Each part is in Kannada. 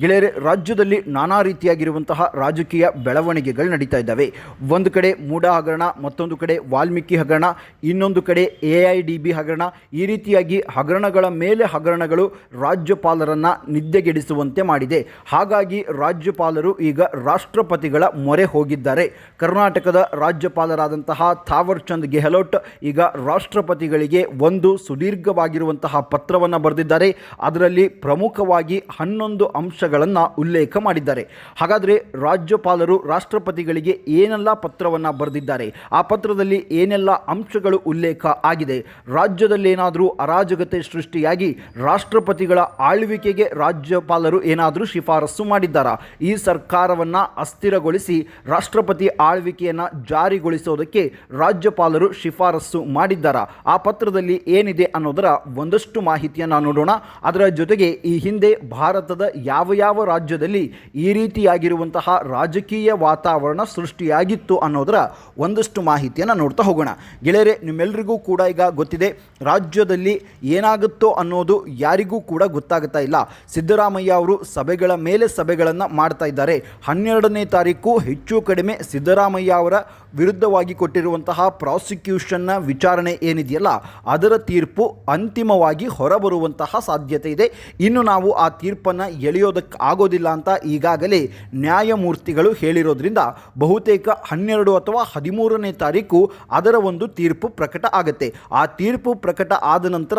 ಗೆಳೆಯರೆ, ರಾಜ್ಯದಲ್ಲಿ ನಾನಾ ರೀತಿಯಾಗಿರುವಂತಹ ರಾಜಕೀಯ ಬೆಳವಣಿಗೆಗಳು ನಡೀತಾ ಇದ್ದಾವೆ. ಒಂದು ಕಡೆ ಮೂಡ ಹಗರಣ, ಮತ್ತೊಂದು ಕಡೆ ವಾಲ್ಮೀಕಿ ಹಗರಣ, ಇನ್ನೊಂದು ಕಡೆ ಎ ಐ ಡಿ ಬಿ ಹಗರಣ. ಈ ರೀತಿಯಾಗಿ ಹಗರಣಗಳ ಮೇಲೆ ಹಗರಣಗಳು ರಾಜ್ಯಪಾಲರನ್ನು ನಿದ್ದೆಗೆಡಿಸುವಂತೆ ಮಾಡಿದೆ. ಹಾಗಾಗಿ ರಾಜ್ಯಪಾಲರು ಈಗ ರಾಷ್ಟ್ರಪತಿಗಳ ಮೊರೆ ಹೋಗಿದ್ದಾರೆ. ಕರ್ನಾಟಕದ ರಾಜ್ಯಪಾಲರಾದಂತಹ ಥಾವರ್ ಚಂದ್ ಗೆಹ್ಲೋಟ್ ಈಗ ರಾಷ್ಟ್ರಪತಿಗಳಿಗೆ ಒಂದು ಸುದೀರ್ಘವಾಗಿರುವಂತಹ ಪತ್ರವನ್ನು ಬರೆದಿದ್ದಾರೆ. ಅದರಲ್ಲಿ ಪ್ರಮುಖವಾಗಿ ಹನ್ನೊಂದು ಅಂಶಗಳನ್ನು ಉಲ್ಲೇಖ ಮಾಡಿದ್ದಾರೆ. ಹಾಗಾದರೆ ರಾಜ್ಯಪಾಲರು ರಾಷ್ಟ್ರಪತಿಗಳಿಗೆ ಏನೆಲ್ಲ ಪತ್ರವನ್ನು ಬರೆದಿದ್ದಾರೆ? ಆ ಪತ್ರದಲ್ಲಿ ಏನೆಲ್ಲ ಅಂಶಗಳು ಉಲ್ಲೇಖ ಆಗಿದೆ? ರಾಜ್ಯದಲ್ಲಿ ಏನಾದರೂ ಅರಾಜಕತೆ ಸೃಷ್ಟಿಯಾಗಿ ರಾಷ್ಟ್ರಪತಿಗಳ ಆಳ್ವಿಕೆಗೆ ರಾಜ್ಯಪಾಲರು ಏನಾದರೂ ಶಿಫಾರಸು ಮಾಡಿದ್ದಾರಾ? ಈ ಸರ್ಕಾರವನ್ನು ಅಸ್ಥಿರಗೊಳಿಸಿ ರಾಷ್ಟ್ರಪತಿ ಆಳ್ವಿಕೆಯನ್ನು ಜಾರಿಗೊಳಿಸೋದಕ್ಕೆ ರಾಜ್ಯಪಾಲರು ಶಿಫಾರಸು ಮಾಡಿದ್ದಾರಾ? ಆ ಪತ್ರದಲ್ಲಿ ಏನಿದೆ ಅನ್ನೋದರ ಒಂದಷ್ಟು ಮಾಹಿತಿಯನ್ನು ನೋಡೋಣ. ಅದರ ಜೊತೆಗೆ ಈ ಹಿಂದೆ ಭಾರತದ ಯಾವ ಯಾವ ರಾಜ್ಯದಲ್ಲಿ ಈ ರೀತಿಯಾಗಿರುವಂತಹ ರಾಜಕೀಯ ವಾತಾವರಣ ಸೃಷ್ಟಿಯಾಗಿತ್ತು ಅನ್ನೋದರ ಒಂದಷ್ಟು ಮಾಹಿತಿಯನ್ನು ನೋಡ್ತಾ ಹೋಗೋಣ. ಗೆಳೆಯರೆ ನಿಮ್ಮೆಲ್ಲರಿಗೂ ಕೂಡ ಈಗ ಗೊತ್ತಿದೆ, ರಾಜ್ಯದಲ್ಲಿ ಏನಾಗುತ್ತೋ ಅನ್ನೋದು ಯಾರಿಗೂ ಕೂಡ ಗೊತ್ತಾಗುತ್ತಾ ಇಲ್ಲ. ಸಿದ್ದರಾಮಯ್ಯ ಅವರು ಸಭೆಗಳ ಮೇಲೆ ಸಭೆಗಳನ್ನು ಮಾಡ್ತಾ ಇದ್ದಾರೆ. ಹನ್ನೆರಡನೇ ತಾರೀಕು ಹೆಚ್ಚು ಕಡಿಮೆ ಸಿದ್ದರಾಮಯ್ಯ ಅವರ ವಿರುದ್ಧವಾಗಿ ಕೊಟ್ಟಿರುವಂತಹ ಪ್ರಾಸಿಕ್ಯೂಷನ್ನ ವಿಚಾರಣೆ ಏನಿದೆಯಲ್ಲ, ಅದರ ತೀರ್ಪು ಅಂತಿಮವಾಗಿ ಹೊರಬರುವಂತಹ ಸಾಧ್ಯತೆ ಇದೆ. ಇನ್ನು ನಾವು ಆ ತೀರ್ಪನ್ನು ಎಳೆಯೋದಕ್ಕೆ ಆಗೋದಿಲ್ಲ ಅಂತ ಈಗಾಗಲೇ ನ್ಯಾಯಮೂರ್ತಿಗಳು ಹೇಳಿರೋದ್ರಿಂದ ಬಹುತೇಕ ಹನ್ನೆರಡು ಅಥವಾ ಹದಿಮೂರನೇ ತಾರೀಕು ಅದರ ಒಂದು ತೀರ್ಪು ಪ್ರಕಟ ಆಗುತ್ತೆ. ಆ ತೀರ್ಪು ಪ್ರಕಟ ಆದ ನಂತರ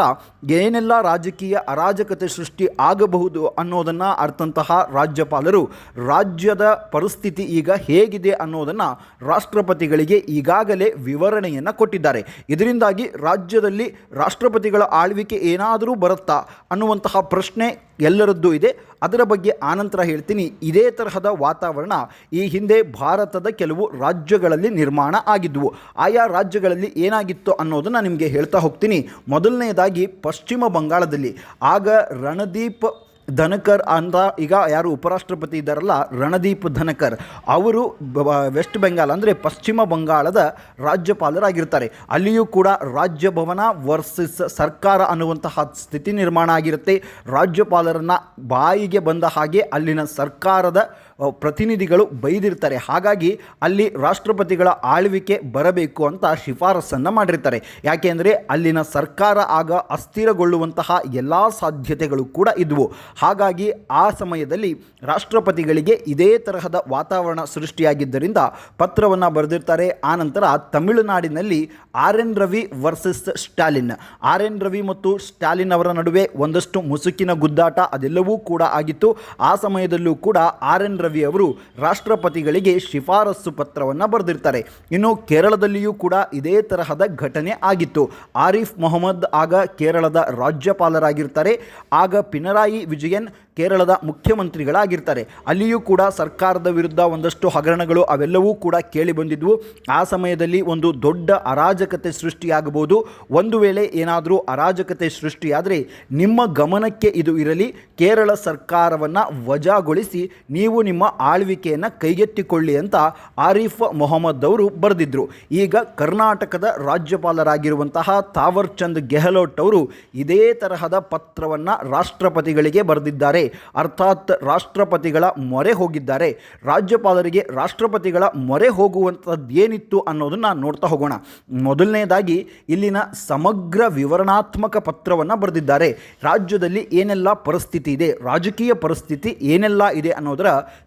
ಏನೆಲ್ಲ ರಾಜಕೀಯ ಅರಾಜಕತೆ ಸೃಷ್ಟಿ ಆಗಬಹುದು ಅನ್ನೋದನ್ನು ಅರ್ಥಂತಹ ರಾಜ್ಯಪಾಲರು ರಾಜ್ಯದ ಪರಿಸ್ಥಿತಿ ಈಗ ಹೇಗಿದೆ ಅನ್ನೋದನ್ನು ರಾಷ್ಟ್ರಪತಿಗಳಿಗೆ ಈಗಾಗಲೇ ವಿವರಣೆಯನ್ನು ಕೊಟ್ಟಿದ್ದಾರೆ. ಇದರಿಂದಾಗಿ ರಾಜ್ಯದಲ್ಲಿ ರಾಷ್ಟ್ರಪತಿಗಳ ಆಳ್ವಿಕೆ ಏನಾದರೂ ಬರುತ್ತಾ ಅನ್ನುವಂತಹ ಪ್ರಶ್ನೆ ಎಲ್ಲರದ್ದೂ ಇದೆ. ಅದರ ಬಗ್ಗೆ ಆನಂತರ ಹೇಳ್ತೀನಿ. ಇದೇ ತರಹದ ವಾತಾವರಣ ಈ ಹಿಂದೆ ಭಾರತದ ಕೆಲವು ರಾಜ್ಯಗಳಲ್ಲಿ ನಿರ್ಮಾಣ ಆಗಿದ್ವು. ಆಯಾ ರಾಜ್ಯಗಳಲ್ಲಿ ಏನಾಗಿತ್ತು ಅನ್ನೋದನ್ನು ನಿಮಗೆ ಹೇಳ್ತಾ ಹೋಗ್ತೀನಿ. ಮೊದಲನೆಯದಾಗಿ ಪಶ್ಚಿಮ ಬಂಗಾಳದಲ್ಲಿ. ಆಗ ರಣದೀಪ್ ಧನಕರ್ ಅಂತ ಈಗ ಯಾರು ಉಪರಾಷ್ಟ್ರಪತಿ ಇದ್ದಾರಲ್ಲ, ರಣದೀಪ್ ಧನಕರ್ ಅವರು ವೆಸ್ಟ್ ಬೆಂಗಾಲ್ ಅಂದರೆ ಪಶ್ಚಿಮ ಬಂಗಾಳದ ರಾಜ್ಯಪಾಲರಾಗಿರ್ತಾರೆ. ಅಲ್ಲಿಯೂ ಕೂಡ ರಾಜ್ಯಭವನ ವರ್ಸಸ್ ಸರ್ಕಾರ ಅನ್ನುವಂತಹ ಸ್ಥಿತಿ ನಿರ್ಮಾಣ ಆಗಿರುತ್ತೆ. ರಾಜ್ಯಪಾಲರನ್ನು ಬಾಯಿಗೆ ಬಂದ ಹಾಗೆ ಅಲ್ಲಿನ ಸರ್ಕಾರದ ಪ್ರತಿನಿಧಿಗಳು ಬೈದಿರ್ತಾರೆ. ಹಾಗಾಗಿ ಅಲ್ಲಿ ರಾಷ್ಟ್ರಪತಿಗಳ ಆಳ್ವಿಕೆ ಬರಬೇಕು ಅಂತ ಶಿಫಾರಸನ್ನು ಮಾಡಿರ್ತಾರೆ. ಯಾಕೆಂದರೆ ಅಲ್ಲಿನ ಸರ್ಕಾರ ಆಗ ಅಸ್ಥಿರಗೊಳ್ಳುವಂತಹ ಎಲ್ಲ ಸಾಧ್ಯತೆಗಳು ಕೂಡ ಇದ್ವು. ಹಾಗಾಗಿ ಆ ಸಮಯದಲ್ಲಿ ರಾಷ್ಟ್ರಪತಿಗಳಿಗೆ ಇದೇ ತರಹದ ವಾತಾವರಣ ಸೃಷ್ಟಿಯಾಗಿದ್ದರಿಂದ ಪತ್ರವನ್ನು ಬರೆದಿರ್ತಾರೆ. ಆನಂತರ ತಮಿಳುನಾಡಿನಲ್ಲಿ R N Ravi versus Stalin. R N Ravi ಮತ್ತು ಸ್ಟಾಲಿನ್ ಅವರ ನಡುವೆ ಒಂದಷ್ಟು ಮುಸುಕಿನ ಗುದ್ದಾಟ ಅದೆಲ್ಲವೂ ಕೂಡ ಆಗಿತ್ತು. ಆ ಸಮಯದಲ್ಲೂ ಕೂಡ ಆರ್ ಎನ್ ಅವರು ರಾಷ್ಟ್ರಪತಿಗಳಿಗೆ ಶಿಫಾರಸು ಪತ್ರವನ್ನು ಬರೆದಿರ್ತಾರೆ. ಇನ್ನು ಕೇರಳದಲ್ಲಿಯೂ ಕೂಡ ಇದೇ ತರಹದ ಘಟನೆ ಆಗಿತ್ತು. ಆರಿಫ್ ಮೊಹಮ್ಮದ್ ಆಗ ಕೇರಳದ ರಾಜ್ಯಪಾಲರಾಗಿರ್ತಾರೆ. ಆಗ ಪಿನರಾಯಿ ವಿಜಯನ್ ಕೇರಳದ ಮುಖ್ಯಮಂತ್ರಿಗಳಾಗಿರ್ತಾರೆ. ಅಲ್ಲಿಯೂ ಕೂಡ ಸರ್ಕಾರದ ವಿರುದ್ಧ ಒಂದಷ್ಟು ಹಗರಣಗಳು ಅವೆಲ್ಲವೂ ಕೂಡ ಕೇಳಿ ಬಂದಿದ್ವು. ಆ ಸಮಯದಲ್ಲಿ ಒಂದು ದೊಡ್ಡ ಅರಾಜಕತೆ ಸೃಷ್ಟಿಯಾಗಬಹುದು. ಒಂದು ವೇಳೆ ಏನಾದರೂ ಅರಾಜಕತೆ ಸೃಷ್ಟಿಯಾದರೆ ನಿಮ್ಮ ಗಮನಕ್ಕೆ ಇದು ಇರಲಿ. ಕೇರಳ ಸರ್ಕಾರವನ್ನು ವಜಾಗೊಳಿಸಿ ನೀವು ನಿಮ್ಮ ಆಳ್ವಿಕೆಯನ್ನು ಕೈಗೆತ್ತಿಕೊಳ್ಳಿ ಅಂತ ಆರೀಫ್ ಮೊಹಮ್ಮದ್ ಅವರು ಬರೆದಿದ್ದರು ಈಗ ಕರ್ನಾಟಕದ ರಾಜ್ಯಪಾಲರಾಗಿರುವಂತಹ ತಾವರ್ ಚಂದ್ ಗೆಹ್ಲೋಟ್ ಅವರು ಇದೇ ತರಹದ ಪತ್ರವನ್ನು ರಾಷ್ಟ್ರಪತಿಗಳಿಗೆ ಬರೆದಿದ್ದಾರೆ. ಅರ್ಥಾತ್ ರಾಷ್ಟ್ರಪತಿಗಳ ಮೊರೆ ಹೋಗಿದ್ದಾರೆ. ರಾಜ್ಯಪಾಲರಿಗೆ ರಾಷ್ಟ್ರಪತಿಗಳ ಮೊರೆ ಹೋಗುವಂಥದ್ದು ಏನಿತ್ತು ಅನ್ನೋದನ್ನು ನೋಡ್ತಾ ಹೋಗೋಣ. ಮೊದಲನೇದಾಗಿ ಇಲ್ಲಿನ ಸಮಗ್ರ ವಿವರಣಾತ್ಮಕ ಪತ್ರವನ್ನು ಬರೆದಿದ್ದಾರೆ. ರಾಜ್ಯದಲ್ಲಿ ಏನೆಲ್ಲ ಪರಿಸ್ಥಿತಿ ಇದೆ? ರಾಜಕೀಯ ಪರಿಸ್ಥಿತಿ ಏನೆಲ್ಲ ಇದೆ ಅನ್ನೋದರ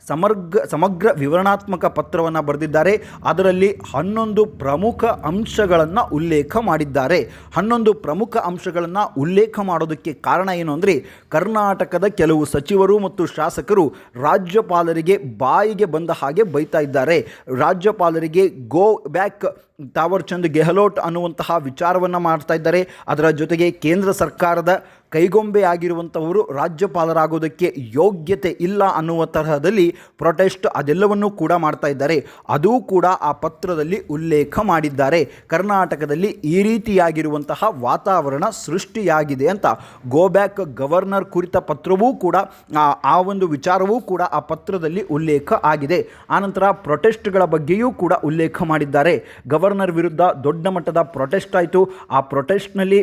ಸಮಗ್ರ ಸಮಗ್ರ ವಿವರಣಾತ್ಮಕ ಪತ್ರವನ್ನು ಬರೆದಿದ್ದಾರೆ. ಅದರಲ್ಲಿ ಹನ್ನೊಂದು ಪ್ರಮುಖ ಅಂಶಗಳನ್ನು ಉಲ್ಲೇಖ ಮಾಡಿದ್ದಾರೆ. ಹನ್ನೊಂದು ಪ್ರಮುಖ ಅಂಶಗಳನ್ನು ಉಲ್ಲೇಖ ಮಾಡೋದಕ್ಕೆ ಕಾರಣ ಏನು ಅಂದರೆ, ಕರ್ನಾಟಕದ ಕೆಲವು ಸಚಿವರು ಮತ್ತು ಶಾಸಕರು ರಾಜ್ಯಪಾಲರಿಗೆ ಬಾಯಿಗೆ ಬಂದ ಹಾಗೆ ಬೈತಾ ಇದ್ದಾರೆ. ರಾಜ್ಯಪಾಲರಿಗೆ ಗೋ ಬ್ಯಾಕ್ ತಾವರ್ ಚಂದ್ ಗೆಹ್ಲೋಟ್ ಅನ್ನುವಂತಹ ವಿಚಾರವನ್ನು ಮಾಡ್ತಾ ಇದ್ದಾರೆ. ಅದರ ಜೊತೆಗೆ ಕೇಂದ್ರ ಸರ್ಕಾರದ ಕೈಗೊಂಬೆ ಆಗಿರುವಂಥವರು ರಾಜ್ಯಪಾಲರಾಗೋದಕ್ಕೆ ಯೋಗ್ಯತೆ ಇಲ್ಲ ಅನ್ನುವ ತರಹದಲ್ಲಿ ಪ್ರೊಟೆಸ್ಟ್ ಅದೆಲ್ಲವನ್ನೂ ಕೂಡ ಮಾಡ್ತಾ ಇದ್ದಾರೆ. ಅದೂ ಕೂಡ ಆ ಪತ್ರದಲ್ಲಿ ಉಲ್ಲೇಖ ಮಾಡಿದ್ದಾರೆ. ಕರ್ನಾಟಕದಲ್ಲಿ ಈ ರೀತಿಯಾಗಿರುವಂತಹ ವಾತಾವರಣ ಸೃಷ್ಟಿಯಾಗಿದೆ ಅಂತ. ಗೋ ಬ್ಯಾಕ್ ಗವರ್ನರ್ ಕುರಿತ ಪತ್ರವೂ ಕೂಡ, ಆ- ಒಂದು ವಿಚಾರವೂ ಕೂಡ ಆ ಪತ್ರದಲ್ಲಿ ಉಲ್ಲೇಖ ಆಗಿದೆ. ಆನಂತರ ಪ್ರೊಟೆಸ್ಟ್ಗಳ ಬಗ್ಗೆಯೂ ಕೂಡ ಉಲ್ಲೇಖ ಮಾಡಿದ್ದಾರೆ. ಗವರ್ನರ್ ವಿರುದ್ಧ ದೊಡ್ಡ ಮಟ್ಟದ ಪ್ರೊಟೆಸ್ಟ್ ಆಯಿತು. ಆ ಪ್ರೊಟೆಸ್ಟ್ನಲ್ಲಿ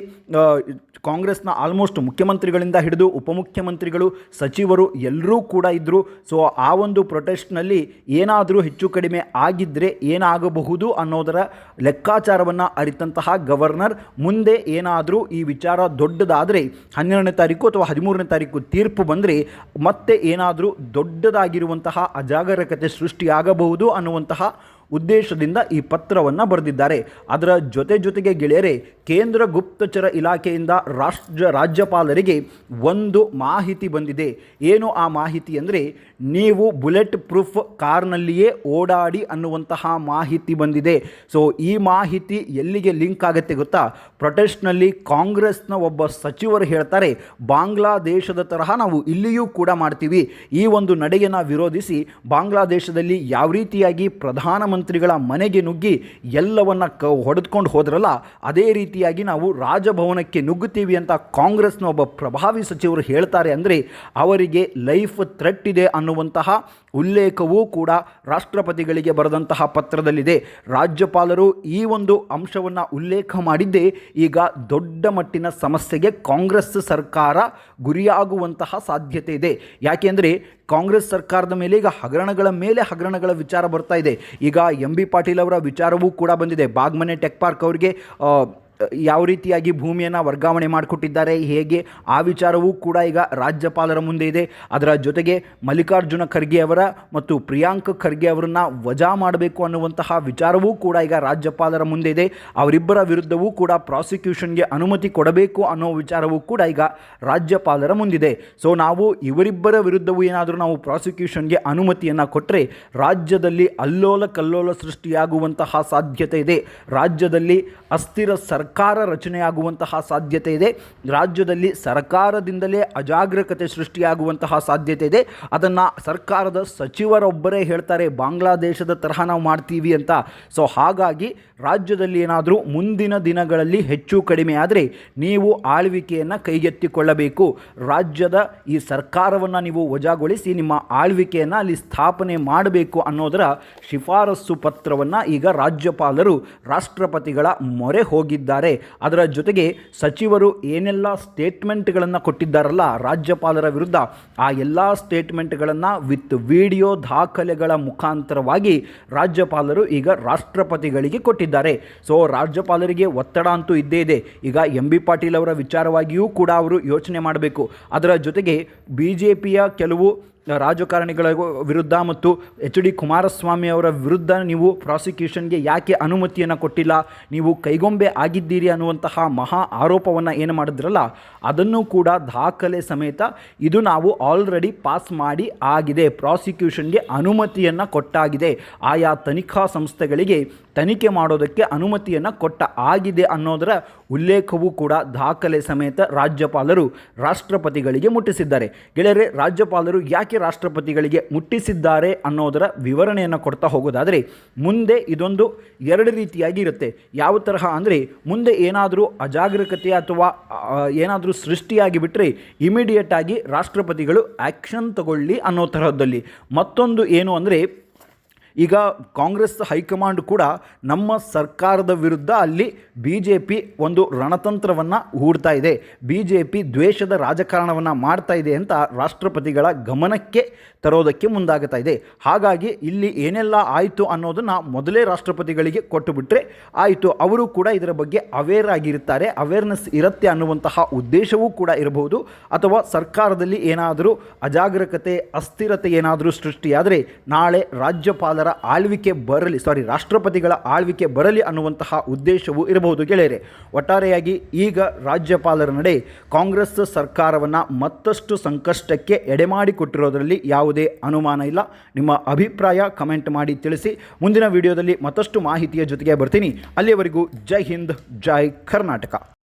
ಕಾಂಗ್ರೆಸ್ನ ಆಲ್ಮೋಸ್ಟ್ ಮುಖ್ಯಮಂತ್ರಿಗಳಿಂದ ಹಿಡಿದು ಉಪಮುಖ್ಯಮಂತ್ರಿಗಳು, ಸಚಿವರು ಎಲ್ಲರೂ ಕೂಡ ಇದ್ದರು ಸೊ ಆ ಒಂದು ಪ್ರೊಟೆಸ್ಟ್ನಲ್ಲಿ ಏನಾದರೂ ಹೆಚ್ಚು ಕಡಿಮೆ ಆಗಿದ್ದರೆ ಏನಾಗಬಹುದು ಅನ್ನೋದರ ಲೆಕ್ಕಾಚಾರವನ್ನು ಅರಿತಂತಹ ಗವರ್ನರ್. ಮುಂದೆ ಏನಾದರೂ ಈ ವಿಚಾರ ದೊಡ್ಡದಾದರೆ, ಹನ್ನೆರಡನೇ ತಾರೀಕು ಅಥವಾ ಹದಿಮೂರನೇ ತಾರೀಕು ತೀರ್ಪು ಬಂದರೆ ಮತ್ತೆ ಏನಾದರೂ ದೊಡ್ಡದಾಗಿರುವಂತಹ ಅಜಾಗರೂಕತೆ ಸೃಷ್ಟಿಯಾಗಬಹುದು ಅನ್ನುವಂತಹ ಉದ್ದೇಶದಿಂದ ಈ ಪತ್ರವನ್ನು ಬರೆದಿದ್ದಾರೆ. ಅದರ ಜೊತೆ ಜೊತೆಗೆ ಗೆಳೆಯರೆ, ಕೇಂದ್ರ ಗುಪ್ತಚರ ಇಲಾಖೆಯಿಂದ ರಾಷ್ಟ್ರ ರಾಜ್ಯಪಾಲರಿಗೆ ಒಂದು ಮಾಹಿತಿ ಬಂದಿದೆ. ಏನು ಆ ಮಾಹಿತಿ ಅಂದರೆ ನೀವು ಬುಲೆಟ್ ಪ್ರೂಫ್ ಕಾರ್ನಲ್ಲಿಯೇ ಓಡಾಡಿ ಅನ್ನುವಂತಹ ಮಾಹಿತಿ ಬಂದಿದೆ. ಸೊ ಈ ಮಾಹಿತಿ ಎಲ್ಲಿಗೆ ಲಿಂಕ್ ಆಗುತ್ತೆ ಗೊತ್ತಾ? ಪ್ರೊಟೆಸ್ಟ್ನಲ್ಲಿ ಕಾಂಗ್ರೆಸ್ನ ಒಬ್ಬ ಸಚಿವರು ಹೇಳ್ತಾರೆ, ಬಾಂಗ್ಲಾದೇಶದ ತರಹ ನಾವು ಇಲ್ಲಿಯೂ ಕೂಡ ಮಾಡ್ತೀವಿ. ಈ ಒಂದು ನಡೆಯನ್ನು ವಿರೋಧಿಸಿ ಬಾಂಗ್ಲಾದೇಶದಲ್ಲಿ ಯಾವ ರೀತಿಯಾಗಿ ಪ್ರಧಾನಮಂತ್ರಿಗಳ ಮನೆಗೆ ನುಗ್ಗಿ ಎಲ್ಲವನ್ನ ಕ, ಹೊಡೆದುಕೊಂಡು ಹೋದ್ರಲ್ಲ, ಅದೇ ರೀತಿಯಾಗಿ ನಾವು ರಾಜಭವನಕ್ಕೆ ನುಗ್ಗುತ್ತೀವಿ ಅಂತ ಕಾಂಗ್ರೆಸ್ನ ಒಬ್ಬ ಪ್ರಭಾವಿ ಸಚಿವರು ಹೇಳ್ತಾರೆ ಅಂದರೆ, ಅವರಿಗೆ ಲೈಫ್ ಥ್ರೆಟ್ ಇದೆ ಅನ್ನುವಂತಹ ಉಲ್ಲೇಖವೂ ಕೂಡ ರಾಷ್ಟ್ರಪತಿಗಳಿಗೆ ಬರೆದಂತಹ ಪತ್ರದಲ್ಲಿದೆ. ರಾಜ್ಯಪಾಲರು ಈ ಒಂದು ಅಂಶವನ್ನು ಉಲ್ಲೇಖ ಮಾಡಿದ್ದೇ ಈಗ ದೊಡ್ಡ ಮಟ್ಟಿನ ಸಮಸ್ಯೆಗೆ ಕಾಂಗ್ರೆಸ್ ಸರ್ಕಾರ ಗುರಿಯಾಗುವಂತಹ ಸಾಧ್ಯತೆ ಇದೆ. ಯಾಕೆಂದರೆ ಕಾಂಗ್ರೆಸ್ ಸರ್ಕಾರದ ಮೇಲೆ ಈಗ ಹಗರಣಗಳ ಮೇಲೆ ಹಗರಣಗಳ ವಿಚಾರ ಬರ್ತಾ ಇದೆ. ಈಗ ಎಂ ಬಿ ಪಾಟೀಲ್ ಅವರ ವಿಚಾರವೂ ಕೂಡ ಬಂದಿದೆ. ಬಾಗ್ಮನೆ ಟೆಕ್ ಪಾರ್ಕ್ ಅವರಿಗೆ ಯಾವ ರೀತಿಯಾಗಿ ಭೂಮಿಯನ್ನು ವರ್ಗಾವಣೆ ಮಾಡಿಕೊಟ್ಟಿದ್ದಾರೆ, ಹೇಗೆ, ಆ ವಿಚಾರವೂ ಕೂಡ ಈಗ ರಾಜ್ಯಪಾಲರ ಮುಂದೆ ಇದೆ. ಅದರ ಜೊತೆಗೆ ಮಲ್ಲಿಕಾರ್ಜುನ ಖರ್ಗೆ ಅವರ ಮತ್ತು ಪ್ರಿಯಾಂಕ್ ಖರ್ಗೆ ಅವರನ್ನು ವಜಾ ಮಾಡಬೇಕು ಅನ್ನುವಂತಹ ವಿಚಾರವೂ ಕೂಡ ಈಗ ರಾಜ್ಯಪಾಲರ ಮುಂದೆ ಇದೆ. ಅವರಿಬ್ಬರ ವಿರುದ್ಧವೂ ಕೂಡ ಪ್ರಾಸಿಕ್ಯೂಷನ್ಗೆ ಅನುಮತಿ ಕೊಡಬೇಕು ಅನ್ನೋ ವಿಚಾರವೂ ಕೂಡ ಈಗ ರಾಜ್ಯಪಾಲರ ಮುಂದಿದೆ. ಸೊ ನಾವು ಇವರಿಬ್ಬರ ವಿರುದ್ಧವೂ ಏನಾದರೂ ನಾವು ಪ್ರಾಸಿಕ್ಯೂಷನ್ಗೆ ಅನುಮತಿಯನ್ನು ಕೊಟ್ಟರೆ ರಾಜ್ಯದಲ್ಲಿ ಅಲ್ಲೋಲ ಕಲ್ಲೋಲ ಸೃಷ್ಟಿಯಾಗುವಂತಹ ಸಾಧ್ಯತೆ ಇದೆ. ರಾಜ್ಯದಲ್ಲಿ ಅಸ್ಥಿರ ಸರ್ಕಾರ ರಚನೆಯಾಗುವಂತಹ ಸಾಧ್ಯತೆ ಇದೆ. ರಾಜ್ಯದಲ್ಲಿ ಸರ್ಕಾರದಿಂದಲೇ ಅಜಾಗ್ರಕತೆ ಸೃಷ್ಟಿಯಾಗುವಂತಹ ಸಾಧ್ಯತೆ ಇದೆ. ಅದನ್ನು ಸರ್ಕಾರದ ಸಚಿವರೊಬ್ಬರೇ ಹೇಳ್ತಾರೆ, ಬಾಂಗ್ಲಾದೇಶದ ತರಹ ನಾವು ಮಾಡ್ತೀವಿ ಅಂತ. ಸೊ ಹಾಗಾಗಿ ರಾಜ್ಯದಲ್ಲಿ ಏನಾದರೂ ಮುಂದಿನ ದಿನಗಳಲ್ಲಿ ಹೆಚ್ಚು ಕಡಿಮೆ ಆದರೆ ನೀವು ಆಳ್ವಿಕೆಯನ್ನು ಕೈಗೆತ್ತಿಕೊಳ್ಳಬೇಕು. ರಾಜ್ಯದ ಈ ಸರ್ಕಾರವನ್ನು ನೀವು ವಜಾಗೊಳಿಸಿ ನಿಮ್ಮ ಆಳ್ವಿಕೆಯನ್ನು ಅಲ್ಲಿ ಸ್ಥಾಪನೆ ಮಾಡಬೇಕು ಅನ್ನೋದರ ಶಿಫಾರಸ್ಸು ಪತ್ರವನ್ನು ಈಗ ರಾಜ್ಯಪಾಲರು ರಾಷ್ಟ್ರಪತಿಗಳ ಮೊರೆ ಹೋಗಿದ್ದಾರೆ. ಅದರ ಜೊತೆಗೆ ಸಚಿವರು ಏನೆಲ್ಲ ಸ್ಟೇಟ್ಮೆಂಟ್ಗಳನ್ನು ಕೊಟ್ಟಿದ್ದಾರಲ್ಲ, ರಾಜ್ಯಪಾಲರ ವಿರುದ್ಧ, ಆ ಎಲ್ಲ ಸ್ಟೇಟ್ಮೆಂಟ್ಗಳನ್ನು ವಿತ್ ವಿಡಿಯೋ ದಾಖಲೆಗಳ ಮುಖಾಂತರವಾಗಿ ರಾಜ್ಯಪಾಲರು ಈಗ ರಾಷ್ಟ್ರಪತಿಗಳಿಗೆ ಕೊಟ್ಟಿದ್ದಾರೆ. ಸೊ ರಾಜ್ಯಪಾಲರಿಗೆ ಒತ್ತಡ ಅಂತೂ ಇದ್ದೇ ಇದೆ. ಈಗ ಎಂ ಬಿ ಪಾಟೀಲ್ ಅವರ ವಿಚಾರವಾಗಿಯೂ ಕೂಡ ಅವರು ಯೋಚನೆ ಮಾಡಬೇಕು. ಅದರ ಜೊತೆಗೆ ಬಿ ಜೆ ಪಿಯ ಕೆಲವು ರಾಜಕಾರಣಿಗಳ ವಿರುದ್ಧ ಮತ್ತು ಎಚ್ ಡಿ ಕುಮಾರಸ್ವಾಮಿ ಅವರ ವಿರುದ್ಧ ನೀವು ಪ್ರಾಸಿಕ್ಯೂಷನ್ಗೆ ಯಾಕೆ ಅನುಮತಿಯನ್ನು ಕೊಟ್ಟಿಲ್ಲ? ನೀವು ಕೈಗೊಂಬೆ ಆಗಿದ್ದೀರಿ ಅನ್ನುವಂತಹ ಮಹಾ ಆರೋಪವನ್ನು ಏನು ಮಾಡಿದ್ರಲ್ಲ, ಅದನ್ನು ಕೂಡ ದಾಖಲೆ ಸಮೇತ ಇದು ನಾವು ಆಲ್ರೆಡಿ ಪಾಸ್ ಮಾಡಿ ಆಗಿದೆ. ಪ್ರಾಸಿಕ್ಯೂಷನ್ಗೆ ಅನುಮತಿಯನ್ನು ಕೊಟ್ಟಾಗಿದೆ. ಆಯಾ ತನಿಖಾ ಸಂಸ್ಥೆಗಳಿಗೆ ತನಿಖೆ ಮಾಡೋದಕ್ಕೆ ಅನುಮತಿಯನ್ನು ಕೊಟ್ಟ ಆಗಿದೆ ಅನ್ನೋದರ ಉಲ್ಲೇಖವೂ ಕೂಡ ದಾಖಲೆ ಸಮೇತ ರಾಜ್ಯಪಾಲರು ರಾಷ್ಟ್ರಪತಿಗಳಿಗೆ ಮುಟ್ಟಿಸಿದ್ದಾರೆ. ಗೆಳೆಯರೆ, ರಾಜ್ಯಪಾಲರು ಯಾಕೆ ರಾಷ್ಟ್ರಪತಿಗಳಿಗೆ ಮುಟ್ಟಿಸಿದ್ದಾರೆ ಅನ್ನೋದರ ವಿವರಣೆಯನ್ನು ಕೊಡ್ತಾ ಹೋಗೋದಾದರೆ, ಮುಂದೆ ಇದೊಂದು ಎರಡು ರೀತಿಯಾಗಿ ಇರುತ್ತೆ. ಯಾವ ತರಹ ಅಂದರೆ, ಮುಂದೆ ಏನಾದರೂ ಅಜಾಗರೂಕತೆ ಅಥವಾ ಏನಾದರೂ ಸೃಷ್ಟಿಯಾಗಿ ಬಿಟ್ಟರೆ ಇಮಿಡಿಯೇಟಾಗಿ ರಾಷ್ಟ್ರಪತಿಗಳು ಆ್ಯಕ್ಷನ್ ತಗೊಳ್ಳಿ ಅನ್ನೋ ತರಹದಲ್ಲಿ ಮತ್ತೊಂದು ಏನು ಅಂದರೆ ಈಗ ಕಾಂಗ್ರೆಸ್ ಹೈಕಮಾಂಡ್ ಕೂಡ ನಮ್ಮ ಸರ್ಕಾರದ ವಿರುದ್ಧ ಅಲ್ಲಿ ಬಿ ಜೆ ಪಿ ಒಂದು ರಣತಂತ್ರವನ್ನು ಹೂಡ್ತಾ ಇದೆ. ಬಿ ಜೆ ಪಿ ದ್ವೇಷದ ರಾಜಕಾರಣವನ್ನು ಮಾಡ್ತಾ ಇದೆ ಅಂತ ರಾಷ್ಟ್ರಪತಿಗಳ ಗಮನಕ್ಕೆ ತರೋದಕ್ಕೆ ಮುಂದಾಗುತ್ತಾ ಇದೆ. ಹಾಗಾಗಿ ಇಲ್ಲಿ ಏನೆಲ್ಲ ಆಯಿತು ಅನ್ನೋದನ್ನು ಮೊದಲೇ ರಾಷ್ಟ್ರಪತಿಗಳಿಗೆ ಕೊಟ್ಟು ಬಿಟ್ಟರೆ ಆಯಿತು. ಅವರು ಕೂಡ ಇದರ ಬಗ್ಗೆ ಅವೇರ್ ಆಗಿರುತ್ತಾರೆ. ಅವೇರ್ನೆಸ್ ಇರುತ್ತೆ ಅನ್ನುವಂತಹ ಉದ್ದೇಶವೂ ಕೂಡ ಇರಬಹುದು. ಅಥವಾ ಸರ್ಕಾರದಲ್ಲಿ ಏನಾದರೂ ಅಜಾಗರೂಕತೆ, ಅಸ್ಥಿರತೆ ಏನಾದರೂ ಸೃಷ್ಟಿಯಾದರೆ ನಾಳೆ ರಾಜ್ಯಪಾಲರ ಆಳ್ವಿಕೆ ಬರಲಿ ಸಾರಿ ರಾಷ್ಟ್ರಪತಿಗಳ ಆಳ್ವಿಕೆ ಬರಲಿ ಅನ್ನುವಂತಹ ಉದ್ದೇಶವೂ ಇರಬಹುದು ಗೆಳೆಯರೆ. ಒಟ್ಟಾರೆಯಾಗಿ ಈಗ ರಾಜ್ಯಪಾಲರ ನಡೆ ಕಾಂಗ್ರೆಸ್ ಸರ್ಕಾರವನ್ನು ಮತ್ತಷ್ಟು ಸಂಕಷ್ಟಕ್ಕೆ ಎಡೆಮಾಡಿಕೊಟ್ಟಿರೋದರಲ್ಲಿ ಯಾವುದೇ ಅನುಮಾನ ಇಲ್ಲ. ನಿಮ್ಮ ಅಭಿಪ್ರಾಯ ಕಮೆಂಟ್ ಮಾಡಿ ತಿಳಿಸಿ. ಮುಂದಿನ ವಿಡಿಯೋದಲ್ಲಿ ಮತ್ತಷ್ಟು ಮಾಹಿತಿಯ ಜೊತೆಗೆ ಬರ್ತೀನಿ. ಅಲ್ಲಿಯವರೆಗೂ ಜೈ ಹಿಂದ್, ಜೈ ಕರ್ನಾಟಕ.